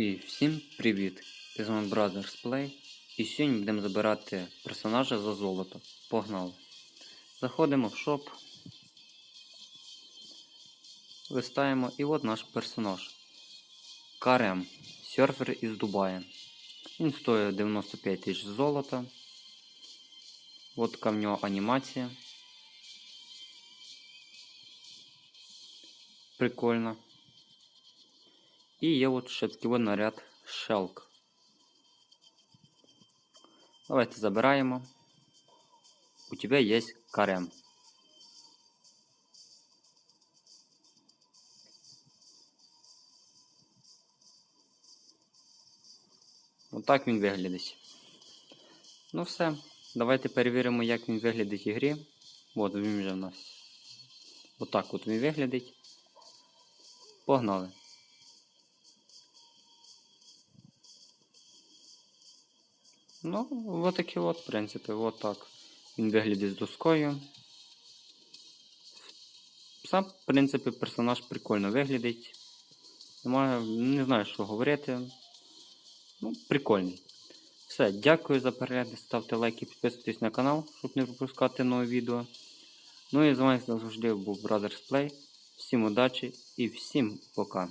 І всім привіт! З вами Brothers Play. І сьогодні будемо забирати персонажа за золото. Погнали. Заходимо в шоп. Листаємо і от наш персонаж. Карем. Серфер із Дубая. Він стоїть 95 тисяч золота. От така в нього анімація. Прикольно. І є от ще такий наряд шелк. Давайте забираємо. У тебе є карем. Отак він виглядить. Ну все. Давайте перевіримо, як він виглядить в ігрі. От він вже в нас. Отак от він виглядить. Погнали. Ну, от такі от, в принципі, от так. Він виглядить з доскою. Сам, в принципі, персонаж прикольно виглядить. Немає, не знаю, що говорити. Ну, прикольний. Все, дякую за перегляд. Ставте лайки, підписуйтесь на канал, щоб не пропускати нові відео. Ну і з вами завжди був Brothers Play. Всім удачі і всім пока.